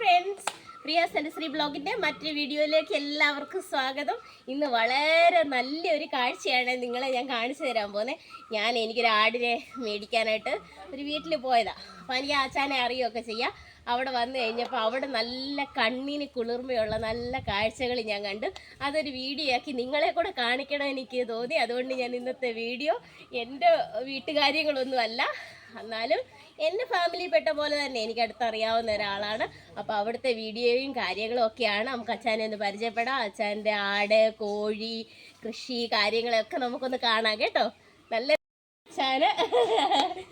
Friends പ്രിയ sensory ബ്ലോഗിന്റെ മറ്റൊരു വീഡിയോയിലേക്ക് എല്ലാവർക്കും സ്വാഗതം. ഇന്ന് വളരെ നല്ലൊരു കാഴ്ചയാണ് നിങ്ങളെ ഞാൻ കാണിച്ചു തരാൻ പോകുന്നത്. ഞാൻ എനിക്കൊരു ആടിനെ മേടിക്കാനായിട്ട് ഒരു വീട്ടിൽ പോയതാണ് അപ്പോൾ എനിക്ക് ആച്ചാനെ അറിയുകയൊക്കെ ചെയ്യാം. അവിടെ വന്നു കഴിഞ്ഞപ്പോൾ അവിടെ നല്ല കണ്ണിന് കുളിർമയുള്ള നല്ല കാഴ്ചകൾ ഞാൻ കണ്ട്. അതൊരു വീഡിയോ ആക്കി നിങ്ങളെ കൂടെ കാണിക്കണം എനിക്ക് തോന്നി. അതുകൊണ്ട് ഞാൻ ഇന്നത്തെ വീഡിയോ എന്റെ വീട്ടുകാര്യങ്ങളൊന്നുമല്ല. എന്നാലും എന്റെ ഫാമിലിയിൽപ്പെട്ട പോലെ തന്നെ എനിക്ക് അടുത്തറിയാവുന്ന ഒരാളാണ്. അപ്പോൾ അവിടുത്തെ വീഡിയോയും കാര്യങ്ങളും ഒക്കെയാണ് നമുക്ക് അച്ഛനെ ഒന്ന് പരിചയപ്പെടാം. അച്ഛന്റെ ആട് കോഴി കൃഷി കാര്യങ്ങളൊക്കെ നമുക്കൊന്ന് കാണാം കേട്ടോ. നല്ല അച്ഛന്.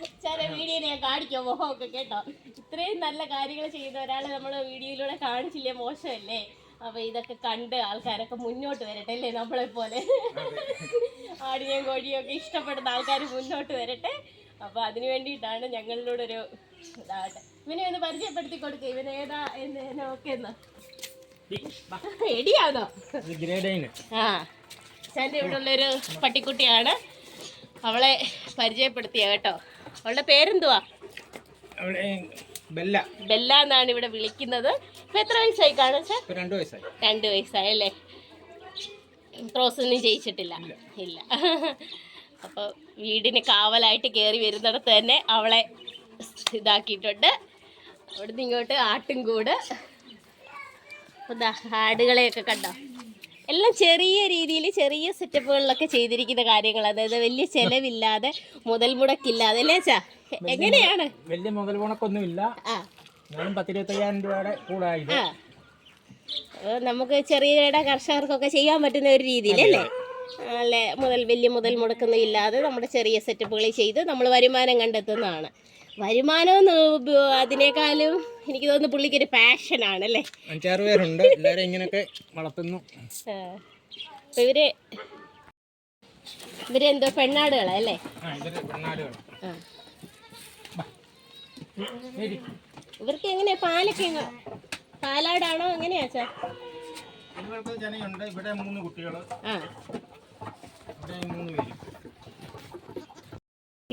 അച്ഛനെ വീഡിയോ ഞാൻ കാണിക്കാം മോഹമൊക്കെ കേട്ടോ. ഇത്രയും നല്ല കാര്യങ്ങൾ ചെയ്യുന്ന ഒരാളെ നമ്മൾ വീഡിയോയിലൂടെ കാണിച്ചില്ലേ? മോശമല്ലേ? അപ്പൊ ഇതൊക്കെ കണ്ട് ആൾക്കാരൊക്കെ മുന്നോട്ട് വരട്ടെ അല്ലേ നമ്മളെ പോലെ ആടിനെയും കോഴിയും ഒക്കെ ഇഷ്ടപ്പെടുന്ന ആൾക്കാർ മുന്നോട്ട് വരട്ടെ. അപ്പോൾ അതിനു വേണ്ടിയിട്ടാണ് ഞങ്ങളിലൂടെ ഒരു ഇതാവട്ടെ ഇവനെ ഒന്ന് പരിചയപ്പെടുത്തി കൊടുക്കുക ഇവൻ ഏതാ എന്ന് ഓക്കെ എന്നാ എടിയാണോ? ആ. ഇവിടെ ഉള്ളൊരു പട്ടിക്കുട്ടിയാണ്. അവളെ പരിചയപ്പെടുത്തിയ കേട്ടോ. അവളുടെ പേരെന്തുവാ? ബെല്ല. ബെല്ല എന്നാണ് ഇവിടെ വിളിക്കുന്നത്. ഇപ്പൊ എത്ര വയസ്സായി കാണും സാർ? വയസ്സായി. രണ്ടു വയസ്സായി അല്ലേ? ക്രോസ് ഒന്നും ചെയ്യിച്ചിട്ടില്ല ഇല്ല. അപ്പോൾ വീടിന് കാവലായിട്ട് കയറി വരുന്നിടത്ത് തന്നെ അവളെ ഇതാക്കിയിട്ടുണ്ട്. അവിടുന്ന് ഇങ്ങോട്ട് ആട്ടും കൂട്. ആടുകളെയൊക്കെ കണ്ടോ? എല്ലാം ചെറിയ രീതിയിൽ ചെറിയ സെറ്റപ്പുകളിലൊക്കെ ചെയ്തിരിക്കുന്ന കാര്യങ്ങൾ. അതായത് വലിയ ചെലവില്ലാതെ മുതൽ മുടക്കില്ലാതെ അല്ലേ ചാ എങ്ങനെയാണ്? വലിയ മുതൽ മുടക്കൊന്നുമില്ല. പത്തിരുപത്തയ്യായിരം രൂപയുടെ നമുക്ക് ചെറിയ കർഷകർക്കൊക്കെ ചെയ്യാൻ പറ്റുന്ന ഒരു രീതിയിലല്ലേ അല്ലെ? മുതൽ വലിയ മുതൽ മുടക്കൊന്നും ഇല്ലാതെ നമ്മുടെ ചെറിയ സെറ്റപ്പുകൾ ചെയ്ത് നമ്മൾ വരുമാനം കണ്ടെത്തുന്നതാണ്. വരുമാനം അതിനേക്കാളും എനിക്ക് തോന്നുന്നു പുള്ളിക്കൊരു പാഷനാണ് അല്ലേ? അഞ്ചാറ് പേരുണ്ട്. എല്ലാവരും ഇങ്ങനെയൊക്കെ വളർത്തുന്നു. ഇവർ ഇവരെന്തോ പെണ്ണാടുകളല്ലേ ഇവർക്ക് എങ്ങനെയാ പാലൊക്കെ പാലാടാണോ എങ്ങനെയാ ചാ ഇവിടെ മൂന്ന് കുട്ടികൾ ആ.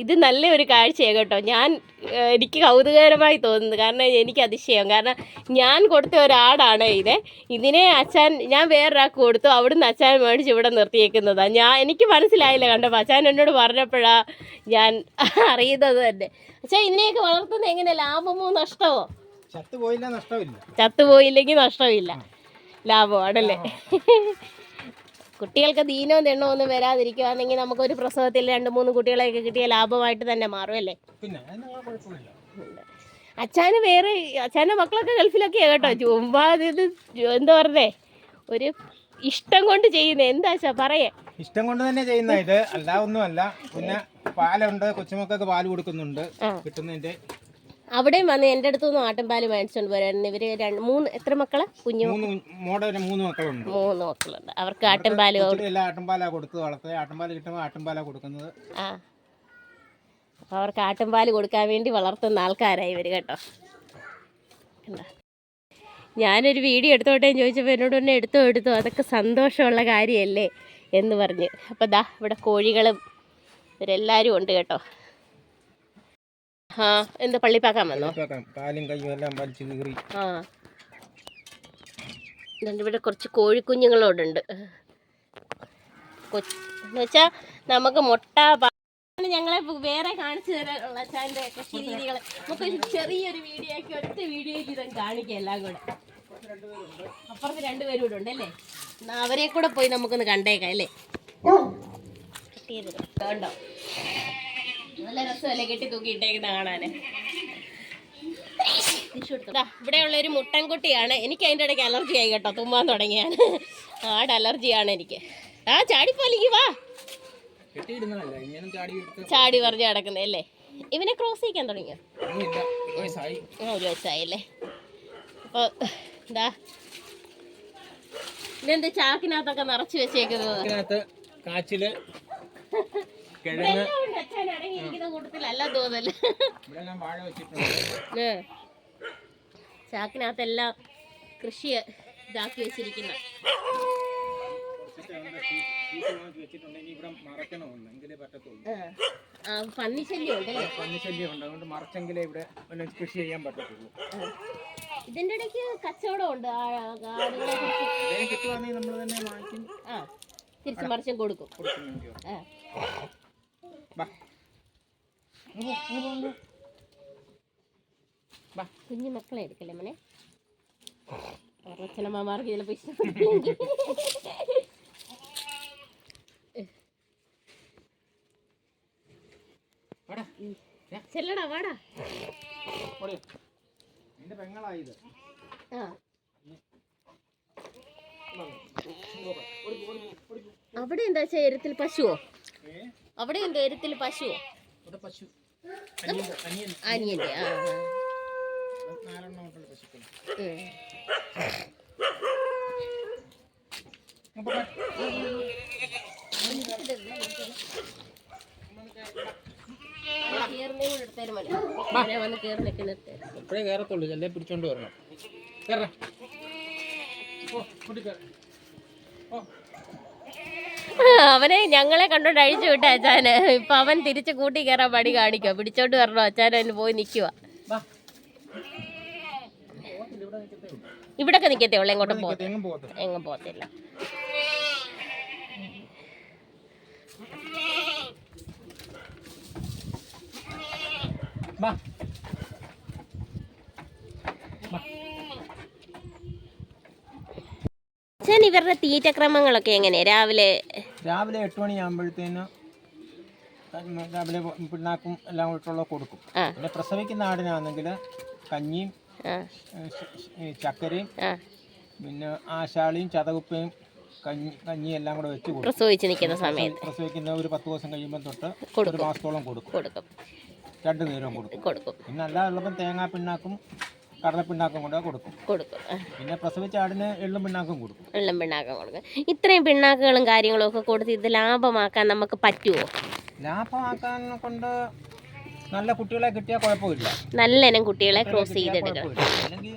ഇത് നല്ലൊരു കാഴ്ചയാണ് കേട്ടോ. ഞാൻ എനിക്ക് കൗതുകകരമായി തോന്നുന്നു കാരണം എനിക്ക് അതിശയം. കാരണം ഞാൻ കൊടുത്ത ഒരാടാണ് ഇത്. ഇതിനെ അച്ഛൻ ഞാൻ വേറൊരാൾക്ക് കൊടുത്തു. അവിടുന്ന് അച്ഛൻ മേടിച്ച് ഇവിടെ നിർത്തിയേക്കുന്നതാണ് ഞാൻ എനിക്ക് മനസ്സിലായില്ല കണ്ടപ്പോൾ അച്ഛൻ എന്നോട് പറഞ്ഞപ്പോഴാ ഞാൻ അറിയുന്നത് തന്നെ. അച്ഛാ ഇതിനെയൊക്കെ വളർത്തുന്നത് എങ്ങനെ? ലാഭമോ നഷ്ടമോ? ചത്തുപോയില്ല നഷ്ടമില്ല. ചത്തുപോയില്ലെങ്കിൽ നഷ്ടമില്ല. ലാഭമാണല്ലേ? കുട്ടികൾക്ക് ദീനവും തെണ്ണോ ഒന്നും വരാതിരിക്കുവാണെങ്കിൽ നമുക്കൊരു പ്രസവത്തിൽ രണ്ട് മൂന്ന് കുട്ടികളെയൊക്കെ കിട്ടിയ ലാഭമായിട്ട് തന്നെ മാറും അല്ലേ അച്ഛന് വേറെ അച്ഛന്റെ മക്കളൊക്കെ ഗൾഫിലൊക്കെയാ കേട്ടോ. ചുമ്പാ ഇത് എന്താ പറഞ്ഞേ? ഒരു ഇഷ്ടം കൊണ്ട് ചെയ്യുന്നത് എന്താ പറയേ? ഇഷ്ടം കൊണ്ട് തന്നെ ചെയ്യുന്ന ഇത്. അല്ല ഒന്നുമല്ല. പിന്നെ പാലുണ്ട്. കൊച്ചുമക്കൾക്ക് പാൽ കൊടുക്കുന്നുണ്ട്. കിട്ടുന്നതിന്റെ അവിടെയും വന്ന് എന്റെ അടുത്തൊന്നും ആട്ടുംപാൽ മേടിച്ചോണ്ട് പോരായിരുന്നു. ഇവർ രണ്ട് മൂന്ന് എത്ര മക്കൾ? കുഞ്ഞു മൂന്ന് മക്കളുണ്ട്. മൂന്ന് മക്കളുണ്ട്. അവർക്ക് ആട്ടുംപാൽ കൊടുത്ത് വളർത്തുക. ആട്ടുംപാൽ കിട്ടുമ്പോൾ ആട്ടുംപാലാ കൊടുക്കുന്നത്. ആ. അവർക്ക് ആട്ടുംപാൽ കൊടുക്കാൻ വേണ്ടി വളർത്തുന്ന ആൾക്കാരായി ഇവർ കേട്ടോ. ഞാനൊരു വീഡിയോ എടുത്തോട്ടേന്ന് ചോദിച്ചപ്പോൾ എന്നോട് തന്നെ എടുത്തോ എടുത്തോ. അതൊക്കെ സന്തോഷമുള്ള കാര്യമല്ലേ എന്ന് പറഞ്ഞ്. അപ്പോൾ ദാ ഇവിടെ കോഴികളും ഇവരെല്ലാവരും ഉണ്ട് കേട്ടോ. ആ എന്ത് പള്ളിപ്പാക്കാൻ വന്നോ. കാലും കൈയും എല്ലാം വലിച്ചു കീറി. ആ. ഇവിടെ കുറച്ച് കോഴിക്കുഞ്ഞുങ്ങളോടുണ്ട് എന്നുവെച്ചാ നമുക്ക് മുട്ട ഞങ്ങളെ വേറെ കാണിച്ചു തരാനുള്ള അച്ഛന്റെ കൃഷി രീതികൾ നമുക്ക് ചെറിയൊരു ചെറിയൊരു വീഡിയോയ്ക്ക് ഒറ്റ വീഡിയോ ഇതും കാണിക്കാം എല്ലാം കൂടെ. അപ്പുറത്ത് രണ്ടുപേരും കൂടെ ഉണ്ട് അല്ലേ? എന്നാ അവരെ കൂടെ പോയി നമുക്കൊന്ന് കണ്ടേക്കാം അല്ലേ? കിട്ടിയത് കണ്ടോ? നല്ല രസമല്ലേ കെട്ടി തൂക്കിയിട്ടേക്കുന്ന കാണാന് ഇവിടെ ഇവിടെയുള്ള ഒരു മുട്ടൻകുട്ടിയാണ്. എനിക്ക് അതിന്റെ ഇടയ്ക്ക് അലർജി ആയി കേട്ടോ തുമ്മാൻ തുടങ്ങിയാൽ ആട് അലർജിയാണ് എനിക്ക്. ആ ചാടിപ്പോലെങ്കിൽ വാ. ചാടി പറഞ്ഞു കിടക്കുന്നത് അല്ലേ? ഇവനെ ക്രോസ് ചെയ്യിക്കാൻ തുടങ്ങിയോ? ആ ഒരു വയസ്സായല്ലേ അപ്പോൾ എന്താ ഇതെന്ത് ചാക്കിനകത്തൊക്കെ നിറച്ച് വെച്ചേക്കുന്നത്? കാച്ചിൽ കിഴങ്ങ് അച്ഛൻ കൂട്ടത്തിലല്ല തോന്നൽ. ചാക്കിനകത്തെല്ലാം കൃഷി ഇതാക്കി വെച്ചിരിക്കുന്ന. കൃഷി ചെയ്യാൻ പറ്റത്തുള്ളൂ. ഇതിന്റെ ഇടയ്ക്ക് കച്ചവടം ഉണ്ട്. തിരിച്ചു മറിച്ചും കൊടുക്കും. കുഞ്ഞു മക്കളെ എടുക്കല്ലേ മോനെ? അച്ഛനമ്മമാർക്ക് ചിലപ്പോൾ ഇഷ്ടപ്പെട്ടില്ലെങ്കിൽ ചെല്ലടാ വാടാ. നിന്റെ പെങ്ങളായത് അവിടെ എന്താ ചേരത്തിൽ എരുത്തിൽ പശുവോ അവിടെ എന്താ എരുത്തിൽ പശുവോ? പശു. ആ. ഇപ്പഴേ കയറത്തുള്ളൂ അല്ലേ പിടിച്ചോണ്ട് വരണം. കയറാ ഓ കൂട്ടി കയറ ഓ. അവനെ ഞങ്ങളെ കണ്ടോണ്ട് അഴിച്ചു വിട്ട അച്ഛാന് ഇപ്പൊ അവൻ തിരിച്ചു കൂട്ടി കയറാൻ പടി കാണിക്കുക പിടിച്ചോണ്ട് വരണോ? അച്ഛൻ അതിന് പോയി നിൽക്കുക. ഇവിടൊക്കെ നിക്കത്തേ ഉള്ളു എങ്ങോട്ടും പോകത്തില്ല. എങ്ങും പോകത്തില്ല. അച്ഛൻ ഇവരുടെ തീറ്റക്രമങ്ങളൊക്കെ എങ്ങനെയാ? രാവിലെ രാവിലെ എട്ട് മണിയാകുമ്പോഴത്തേന് രാവിലെ പിണ്ണാക്കും എല്ലാം കൂട്ടുള്ള കൊടുക്കും. പിന്നെ പ്രസവിക്കുന്ന ആടിനാണെങ്കിൽ കഞ്ഞിയും ചക്കരയും പിന്നെ ആശാളിയും ചതകുപ്പയും കഞ്ഞി കഞ്ഞി എല്ലാം കൂടെ വെച്ച് കൊടുക്കും. പ്രസവിച്ച് നിൽക്കുന്ന സമയത്ത്. പ്രസവിക്കുന്ന ഒരു പത്ത് ദിവസം കഴിയുമ്പോൾ തൊട്ട് ഒരു മാസത്തോളം കൊടുക്കും. കൊടുക്കും. രണ്ട് നേരവും കൊടുക്കും. കൊടുക്കും. പിന്നെ അല്ലാതെ ഉള്ളപ്പം തേങ്ങാ പിണ്ണാക്കും കടലപ്പിണ്ണാക്കും കൊണ്ട് കൊടുക്കും. കൊടുക്കും. പിന്നെ പ്രസവിച്ച ആടിന് എള്ളും പിണ്ണാക്കും കൊടുക്കും. എള്ളും പിണ്ണാക്കം കൊടുക്കും. ഇത്രയും പിണ്ണാക്കുകളും കാര്യങ്ങളും ഒക്കെ കൊടുത്ത് ഇത് ലാഭമാക്കാൻ നമുക്ക് പറ്റുമോ ലാഭമാക്കാൻ കൊണ്ട് നല്ല കുട്ടികളെ കിട്ടിയാൽ കുഴപ്പമില്ല. നല്ല ഇനം കുട്ടികളെ ക്രോസ് ചെയ്തെടുക്കണം. അല്ലെങ്കിൽ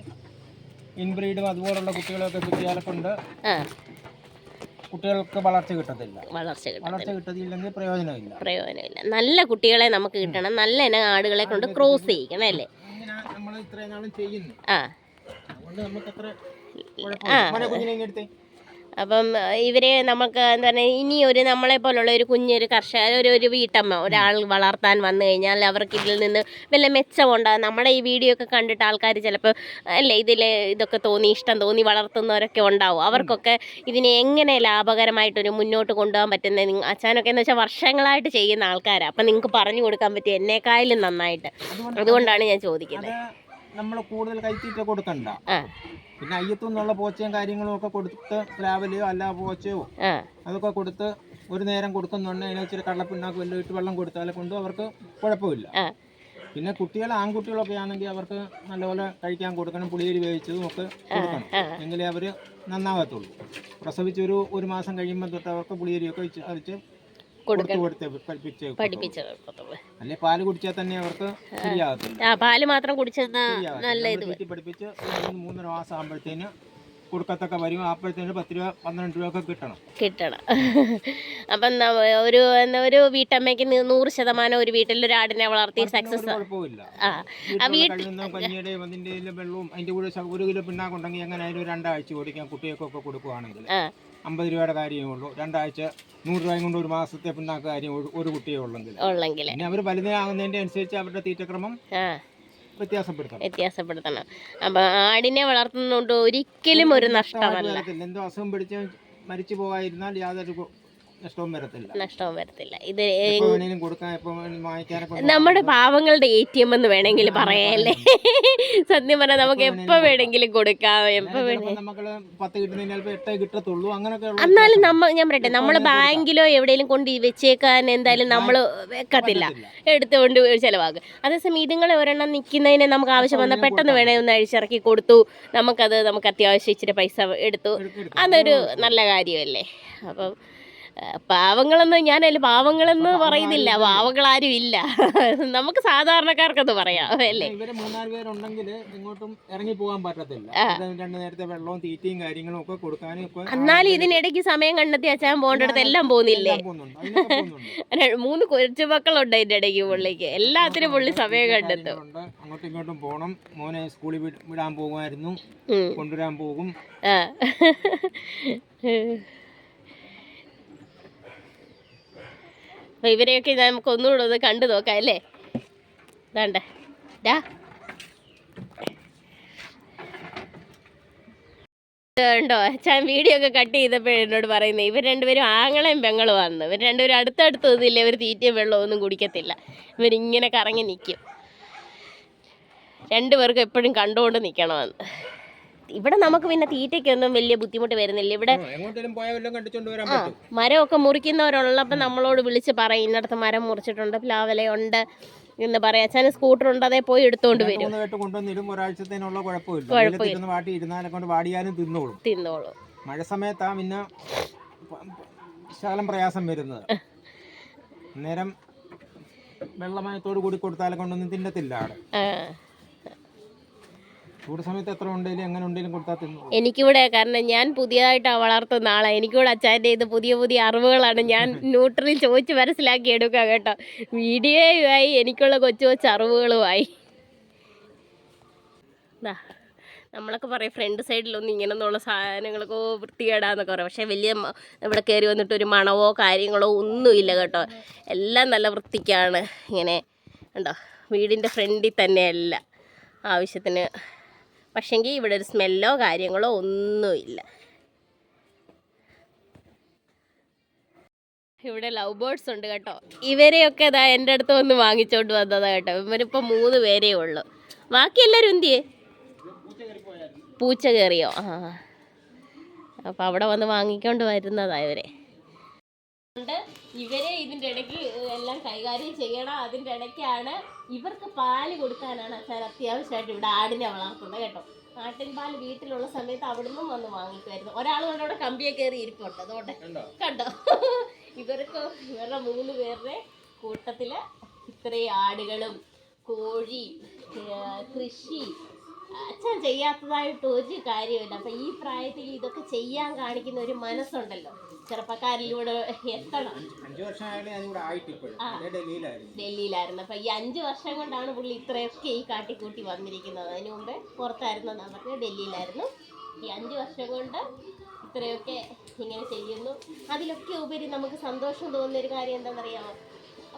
ഇൻബ്രീഡും അതുപോലുള്ള കുട്ടികളൊക്കെ കിട്ടിയാലെ കൊണ്ട് കുട്ടികൾക്ക് വളർച്ച കിട്ടത്തില്ല. വളർച്ച വളർച്ച കിട്ടത്തില്ലെങ്കിൽ പ്രയോജനമില്ല. പ്രയോജനമില്ല. നല്ല കുട്ടികളെ നമുക്ക് കിട്ടണം. നല്ല ഇനം ആടുകളെ കൊണ്ട് ക്രോസ് ചെയ്യിക്കണം അല്ലേ? നമ്മൾ ഇത്രയും നാളും ചെയ്യുന്നു. ആ. അതുകൊണ്ട് നമുക്ക് അത്ര കുഴപ്പമില്ല മോനെ കുഞ്ഞിനെ ഇങ്ങ് എടുത്തേ അപ്പം ഇവരെ നമുക്ക് എന്താ പറയുക ഇനി ഒരു നമ്മളെ പോലുള്ള ഒരു കുഞ്ഞൊരു കർഷക ഒരു ഒരു വീട്ടമ്മ ഒരാൾ വളർത്താൻ വന്നു കഴിഞ്ഞാൽ അവർക്ക് ഇതിൽ നിന്ന് വല്ല മെച്ചമുണ്ടാകും നമ്മുടെ ഈ വീഡിയോ ഒക്കെ കണ്ടിട്ട് ആൾക്കാർ ചിലപ്പോൾ അല്ലേ ഇതിൽ ഇതൊക്കെ തോന്നി ഇഷ്ടം തോന്നി വളർത്തുന്നവരൊക്കെ ഉണ്ടാവും. അവർക്കൊക്കെ ഇതിനെ എങ്ങനെ ലാഭകരമായിട്ടൊരു മുന്നോട്ട് കൊണ്ടുപോകാൻ പറ്റുന്ന നിങ്ങൾ അച്ഛനൊക്കെ എന്ന് വെച്ചാൽ വർഷങ്ങളായിട്ട് ചെയ്യുന്ന ആൾക്കാരാണ് അപ്പം നിങ്ങൾക്ക് പറഞ്ഞു കൊടുക്കാൻ പറ്റും എന്നേക്കായാലും നന്നായിട്ട്. അതുകൊണ്ട് അതുകൊണ്ടാണ് ഞാൻ ചോദിക്കുന്നത്. നമ്മൾ കൂടുതൽ കൈത്തീറ്റ കൊടുക്കണ്ട. പിന്നെ അയ്യത്തു നിന്നുള്ള പോച്ചയും കാര്യങ്ങളും ഒക്കെ കൊടുത്ത് രാവിലെയോ അല്ല പോച്ചയോ അതൊക്കെ കൊടുത്ത് ഒരു നേരം കൊടുക്കുന്നുണ്ട്. അതിനെ ഇച്ചിരി കള്ളപ്പിണ്ണാക്ക് വല്ലതും ഇട്ട് വെള്ളം കൊടുത്താൽ കൊണ്ട് അവർക്ക് കുഴപ്പമില്ല. പിന്നെ കുട്ടികൾ ആൺകുട്ടികളൊക്കെ ആണെങ്കിൽ അവർക്ക് നല്ലപോലെ കഴിക്കാൻ കൊടുക്കണം. പുളിയരി വേവിച്ചതും ഒക്കെ കൊടുക്കണം. എങ്കിലേ അവർ നന്നാകത്തുള്ളൂ പ്രസവിച്ചൊരു ഒരു മാസം കഴിയുമ്പോൾ തൊട്ട് അവർക്ക് പുളിയരിയൊക്കെ വെച്ച് അരിച്ച് കൊടുത്ത് കൊടുക്കണം കൊടുത്ത് പഠിപ്പിച്ച് പഠിപ്പിച്ചു അല്ലെ പാൽ കുടിച്ചാൽ തന്നെ അവർക്ക് ആ പാൽ മാത്രം കുടിച്ചെന്നാ നല്ല ഇത് പഠിപ്പിച്ച് മൂന്നര മാസം ആകുമ്പോഴത്തേന് കൊടുക്കത്തൊക്കെ വരും. അപ്പോഴത്തേന് പത്ത് രൂപ പന്ത്രണ്ട് രൂപ ഒക്കെ കിട്ടണം. കിട്ടണം. അപ്പം ഒരു എന്താ ഒരു വീട്ടമ്മയ്ക്ക് നൂറ് ശതമാനം ഒരു വീട്ടിൽ ഒരു ആടിനെ വളർത്തി സക്സസ് ആ വീട്ടിൽ കഞ്ഞിയുടെയും അതിന്റെ വെള്ളവും അതിന്റെ കൂടെ ഒരു കിലോ പിണ്ണാക്കുണ്ടെങ്കിൽ എങ്ങനെ അതിന് ഒരു രണ്ടാഴ്ച ഓടിക്കാൻ കുട്ടികൾക്കൊക്കെ കൊടുക്കുകയാണെങ്കിൽ ആ. അമ്പത് രൂപയുടെ കാര്യമേ ഉള്ളൂ. രണ്ടാഴ്ച നൂറ് രൂപയും കൊണ്ട് ഒരു മാസത്തെ പിണ്ണാക്ക് കാര്യം ഒരു- കുട്ടിയെ ഉള്ളെങ്കിൽ. ഉള്ളെങ്കിൽ. പിന്നെ അവർ വലുതാകുന്നതിന്റെ അനുസരിച്ച് അവരുടെ തീറ്റക്രമം വ്യത്യാസപ്പെടുത്തണം. വ്യത്യാസപ്പെടുത്തണം. അപ്പം ആടിനെ വളർത്തുന്നതുകൊണ്ട് ഒരിക്കലും ഒരു നഷ്ടമല്ല. എന്തോ അസുഖം പിടിച്ച് മരിച്ചു പോകാതിരുന്നാൽ യാതൊരു നഷ്ടവും വരത്തില്ല. നഷ്ടവും വരത്തില്ല. ഇത് നമ്മുടെ പാവങ്ങളുടെ എ ടി എം എന്ന് വേണമെങ്കിൽ പറയാല്ലേ? സത്യം പറഞ്ഞാൽ നമുക്ക് എപ്പോ വേണമെങ്കിലും കൊടുക്കാം. എപ്പോ എന്നാലും നമ്മ ഞാൻ പറയട്ടെ നമ്മൾ ബാങ്കിലോ എവിടെയെങ്കിലും കൊണ്ട് വെച്ചേക്കാൻ എന്തായാലും നമ്മൾ വെക്കത്തില്ല. എടുത്തുകൊണ്ട് ചെലവാകും അതേസമയം ഇതുങ്ങളെ ഒരെണ്ണം നിൽക്കുന്നതിന് നമുക്ക് ആവശ്യം വന്നാൽ പെട്ടെന്ന് വേണേ ഒന്ന് അഴിച്ചിറക്കി കൊടുത്തു. നമുക്കത് നമുക്ക് അത്യാവശ്യം ഇച്ചിരി പൈസ എടുത്തു. അതൊരു നല്ല കാര്യമല്ലേ? അപ്പം പാവങ്ങളെന്ന് ഞാനല്ല പാവങ്ങളെന്ന് പറയുന്നില്ല. പാവങ്ങളാരും ഇല്ല. നമുക്ക് സാധാരണക്കാർക്കെന്ന് പറയാം അല്ലേ ഇവർ മൂന്നാൽ പേരുണ്ടെങ്കിൽ എങ്ങോട്ടും ഇറങ്ങി പോകാൻ പറ്റത്തില്ല. ഇത് രണ്ട് നേരത്തെ വെള്ളവും തീറ്റയും കാര്യങ്ങളും ഒക്കെ കൊടുക്കാനും ഒക്കെ എന്നാലും ഇതിനിടയ്ക്ക് സമയം കണ്ടെത്തി അച്ഛൻ പോകേണ്ടടുത്ത് എല്ലാം പോകുന്നില്ലേ? മൂന്ന് കൊച്ചു മക്കളുണ്ട് അതിന്റെ ഇടയ്ക്ക് പുള്ളിക്ക്. എല്ലാത്തിനും പുള്ളി സമയം കണ്ടെത്തും. അങ്ങോട്ടും ഇങ്ങോട്ടും പോകണം മോനെ സ്കൂളിൽ വിടാൻ പോകുമായിരുന്നു. കൊണ്ടുവരാൻ പോകും. ആ. അപ്പൊ ഇവരെയൊക്കെ നമുക്ക് ഒന്നുകൂടെ ഒന്ന് കണ്ടു നോക്കാം അല്ലേ? വേണ്ട ഡാ. ഉണ്ടോ ഞാൻ വീഡിയോ ഒക്കെ കട്ട് ചെയ്തപ്പോഴും എന്നോട് പറയുന്നത് ഇവർ രണ്ടുപേരും ആങ്ങളെയും പെങ്ങളും വന്നു ഇവർ രണ്ടുപേരും അടുത്തടുത്ത് ഒന്നുമില്ല ഇവർ തീറ്റയും വെള്ളവും ഒന്നും കുടിക്കത്തില്ല. ഇവരിങ്ങനെ കറങ്ങി നിൽക്കും രണ്ടുപേർക്കും എപ്പോഴും കണ്ടുകൊണ്ട് നിൽക്കണമെന്ന് ഇവിടെ നമുക്ക് പിന്നെ തീറ്റയ്ക്കൊന്നും വലിയ ബുദ്ധിമുട്ട് വരുന്നില്ല. ഇവിടെ ആ, മരമൊക്കെ മുറിക്കുന്നവരുള്ളപ്പോൾ നമ്മളോട് വിളിച്ച് പറയും ഇന്നടത്ത് മരം മുറിച്ചിട്ടുണ്ട് പ്ലാവലയുണ്ട് എന്ന് പറയാം. അച്ഛന് സ്കൂട്ടർ ഉണ്ട് അതേ പോയി എടുത്തോണ്ട് വരും. കൊണ്ടുവന്നിടും ഒരാഴ്ചത്തേനുള്ള കുഴപ്പമില്ല. വാട്ടി ഇരുന്നാലെ കൊണ്ട് വാടിയാലും തിന്നോളും. തിന്നോളും. മഴ സമയത്താ പിന്നെ ശകലം പ്രയാസം വരുന്നത്. നേരം വെള്ളമയത്തോട് കൂടി കൊടുത്താലെ കൊണ്ടൊന്നും തിന്നത്തില്ല അവിടെ. സമയത്ത് എത്ര ഉണ്ടെങ്കിലും എങ്ങനെ ഉണ്ടെങ്കിലും കൊടുത്താൽ തിന്നു. എനിക്കിവിടെ കാരണം ഞാൻ പുതിയതായിട്ടാണ് വളർത്തുന്ന ആളാണ് എനിക്കിവിടെ അച്ചാന്റെ ഇത് പുതിയ പുതിയ അറിവുകളാണ്. ഞാൻ ന്യൂട്രലിൽ ചോദിച്ച് മനസ്സിലാക്കി എടുക്കുക കേട്ടോ. വീഡിയോയുമായി എനിക്കുള്ള കൊച്ചു കൊച്ചു അറിവുകളുമായി. നമ്മളൊക്കെ പറയും ഫ്രണ്ട് സൈഡിലൊന്നും ഇങ്ങനെന്നുള്ള സാധനങ്ങളൊക്കെ വൃത്തികേടാന്നൊക്കെ പറയും. പക്ഷേ വലിയ ഇവിടെ കയറി വന്നിട്ട് ഒരു മണവോ കാര്യങ്ങളോ ഒന്നുമില്ല കേട്ടോ. എല്ലാം നല്ല വൃത്തിക്കാണ്. ഇങ്ങനെ ഉണ്ടോ വീടിന്റെ ഫ്രണ്ടിൽ തന്നെയല്ല. ആവശ്യത്തിന് പക്ഷെങ്കിൽ ഇവിടെ ഒരു സ്മെല്ലോ കാര്യങ്ങളോ ഒന്നുമില്ല. ഇവിടെ ലവ് ബേർഡ്സ് ഉണ്ട് കേട്ടോ. ഇവരെയൊക്കെ ഇതാ എന്റെ അടുത്ത് വന്ന് വാങ്ങിച്ചോണ്ട് വന്നതാ കേട്ടോ. ഇവരിപ്പോൾ മൂന്ന് പേരേ ഉള്ളൂ. ബാക്കി എല്ലാവരും എന്തിയേ പൂച്ച കയറിയോ? ആ. അപ്പം അവിടെ വന്ന് വാങ്ങിക്കൊണ്ട് വരുന്നതാ ഇവരെ. ഇവരെ ഇതിന്റെ ഇടയ്ക്ക് എല്ലാം കൈകാര്യം ചെയ്യണം. അതിന്റെ ഇടയ്ക്കാണ് ഇവർക്ക് പാൽ കൊടുക്കാനാണ് അച്ഛൻ അത്യാവശ്യമായിട്ട് ഇവിടെ ആടിനെ വളർത്തുന്നത് കേട്ടോ. ആട്ടിൻ പാൽ വീട്ടിലുള്ള സമയത്ത് അവിടുന്ന് വന്ന് വാങ്ങിക്കുമായിരുന്നു. ഒരാൾ കൊണ്ട് അവിടെ കമ്പിയെ കയറി ഇരിപ്പുണ്ട്. അതുകൊണ്ട് കണ്ടോ? ഇവർക്ക് ഇവരുടെ മൂന്ന് പേരുടെ കൂട്ടത്തിൽ ഇത്രയും ആടുകളും കോഴി കൃഷി അച്ഛൻ ചെയ്യാത്തതായിട്ട് ഒരു കാര്യമില്ല അപ്പൊ ഈ പ്രായത്തിൽ ഇതൊക്കെ ചെയ്യാൻ കാണിക്കുന്ന ഒരു മനസ്സുണ്ടല്ലോ. ചെറുപ്പക്കാരിലൂടെ എത്തണം. അഞ്ചു ഞാനിവിടെ അതേ ഡൽഹിയിലായിരുന്നു. ഡൽഹിയിലായിരുന്നു. അപ്പൊ ഈ അഞ്ചു വർഷം കൊണ്ടാണ് പുള്ളി ഇത്രയൊക്കെ ഈ കാട്ടിക്കൂട്ടി വന്നിരിക്കുന്നത്. അതിനു മുമ്പേ പുറത്തായിരുന്നു എന്നാ പറഞ്ഞത് ഡൽഹിയിലായിരുന്നു. ഈ അഞ്ചു വർഷം കൊണ്ട് ഇത്രയൊക്കെ ഇങ്ങനെ ചെയ്യുന്നു. അതിലൊക്കെ ഉപരി നമുക്ക് സന്തോഷം തോന്നുന്ന ഒരു കാര്യം എന്താണെന്നറിയാമോ?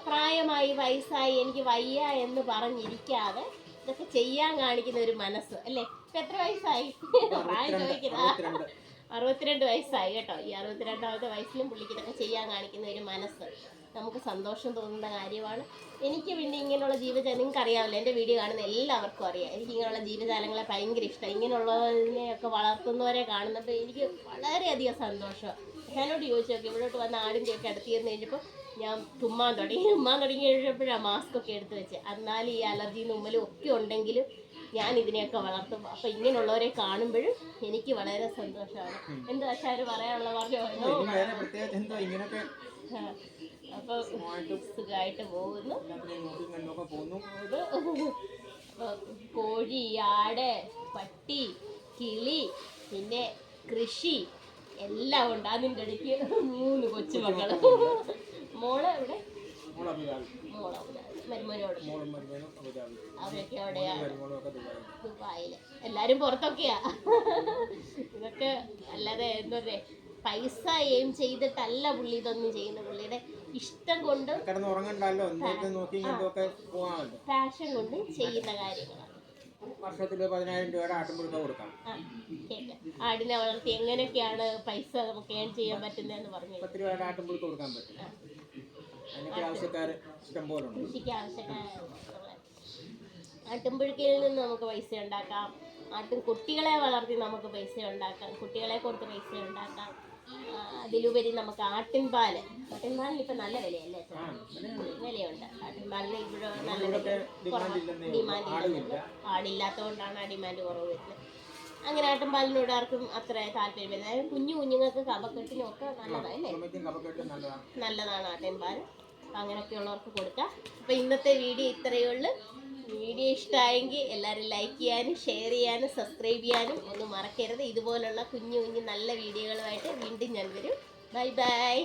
പ്രായമായി വയസ്സായി എനിക്ക് വയ്യ എന്ന് പറഞ്ഞിരിക്കാതെ ഇതൊക്കെ ചെയ്യാൻ കാണിക്കുന്ന ഒരു മനസ്സ്. അല്ലേ? എത്ര വയസ്സായി? പ്രായം ചോദിക്കുന്ന. അറുപത്തിരണ്ട് വയസ്സായി കേട്ടോ. ഈ അറുപത്തിരണ്ടാമത്തെ വയസ്സിലും പുള്ളിക്ക് ചെയ്യാൻ കാണിക്കുന്ന ഒരു മനസ്സ്. നമുക്ക് സന്തോഷം തോന്നുന്ന കാര്യമാണ്. എനിക്ക് പിന്നെ ഇങ്ങനെയുള്ള ജീവജാലം നിങ്ങൾക്ക് അറിയാമല്ലോ എന്റെ വീഡിയോ കാണുന്ന എല്ലാവർക്കും അറിയാം. എനിക്ക് ഇങ്ങനെയുള്ള ജീവജാലങ്ങളെ ഭയങ്കര ഇഷ്ടം. ഇങ്ങനെയുള്ളതിനെയൊക്കെ വളർത്തുന്നവരെ കാണുന്നപ്പോൾ എനിക്ക് വളരെയധികം സന്തോഷം. ഞാനോട് ചോദിച്ചു നോക്കി ഇവിടോട്ട് വന്ന ആടിന്റെയൊക്കെ അടുത്തിരുന്ന് കഴിഞ്ഞപ്പോൾ ഞാൻ തുമ്മാൻ തുടങ്ങി. തുമ്മാൻ തുടങ്ങി കഴിഞ്ഞപ്പോഴാണ് മാസ്ക് ഒക്കെ എടുത്ത് വെച്ച്. എന്നാലും ഈ അലർജിയും തുമ്മലും ഒക്കെ ഉണ്ടെങ്കിലും ഞാൻ ഇതിനെയൊക്കെ വളർത്തും. അപ്പം ഇങ്ങനെയുള്ളവരെ കാണുമ്പോഴും എനിക്ക് വളരെ സന്തോഷമാണ്. എന്ത് അച്ഛാര് പറയാനുള്ള പറഞ്ഞു അപ്പോൾ സുഖമായിട്ട് പോകുന്നു. കോഴി ആട് പട്ടി കിളി പിന്നെ കൃഷി എല്ലാം ഉണ്ട്. അതിന്റെ ഇടയ്ക്ക് മൂന്ന് കൊച്ചുമക്കൾ മോൾ ഇവിടെ മോൾ മരുമനോട്. അവരൊക്കെ ദുബായിൽ എല്ലാരും പുറത്തൊക്കെയാ. ഇതൊക്കെ അല്ലാതെ എന്താ പറയാ പൈസ എയിം ചെയ്തിട്ടല്ല പുള്ളി ഇതൊന്നും ചെയ്യുന്ന പുള്ളിയുടെ ഇഷ്ടം കൊണ്ട് പാഷൻ കൊണ്ട് ചെയ്യുന്ന കാര്യങ്ങളാണ്. വർഷത്തിൽ പതിനായിരം രൂപയുടെ ആട്ടുമ്പുഴുക്ക കൊടുക്കാം ആ കേൾക്കാം ആടിനെ വളർത്തി എങ്ങനെയൊക്കെയാണ് പൈസ നമുക്ക് ഏൺ ചെയ്യാൻ പറ്റുന്നതെന്ന് പറഞ്ഞു പത്ത് രൂപയുടെ ആട്ടുമ്പുഴുക്ക കൊടുക്കാൻ പറ്റും അതിനൊക്കെ ആവശ്യക്കാർ ഉണ്ട്. കൃഷിക്ക് ആട്ടുംപുഴുക്കയിൽ നിന്ന് നമുക്ക് പൈസ ഉണ്ടാക്കാം. ആട്ടും കുട്ടികളെ വളർത്തി നമുക്ക് പൈസ ഉണ്ടാക്കാം. കുട്ടികളെ കൊടുത്ത് പൈസ ഉണ്ടാക്കാം. അതിലുപരി നമുക്ക് ആട്ടിൻപാൽ ആട്ടിൻപാലിന് ഇപ്പം നല്ല വിലയല്ലേ? വിലയുണ്ട്. ആട്ടിൻപാലിന് ഇവിടെ നല്ല ഡിമാൻഡ് പാടില്ലാത്തതുകൊണ്ടാണ് ഡിമാൻഡ് ആടില്ലാത്തതുകൊണ്ടാണ് ആ ഡിമാൻഡ് കുറവ് വരുന്നത്. അങ്ങനെ ആട്ടുംപാലിനോട് ആർക്കും അത്ര താല്പര്യം വരുന്നത് അതായത് കുഞ്ഞു കുഞ്ഞുങ്ങൾക്ക് കപക്കെട്ടിനും ഒക്കെ നല്ലതാണ് അല്ലേ? നല്ലതാണ് നല്ലതാണ് അങ്ങനെയൊക്കെയുള്ളവർക്ക് കൊടുക്കാം. അപ്പം ഇന്നത്തെ വീഡിയോ ഇത്രയേ ഉള്ളൂ. വീഡിയോ ഇഷ്ടമായെങ്കിൽ എല്ലാവരും ലൈക്ക് ചെയ്യാനും ഷെയർ ചെയ്യാനും സബ്സ്ക്രൈബ് ചെയ്യാനും ഒന്നും മറക്കരുത്. ഇതുപോലുള്ള കുഞ്ഞു കുഞ്ഞു നല്ല വീഡിയോകളുമായിട്ട് വീണ്ടും ഞാൻ വരും. Bye bye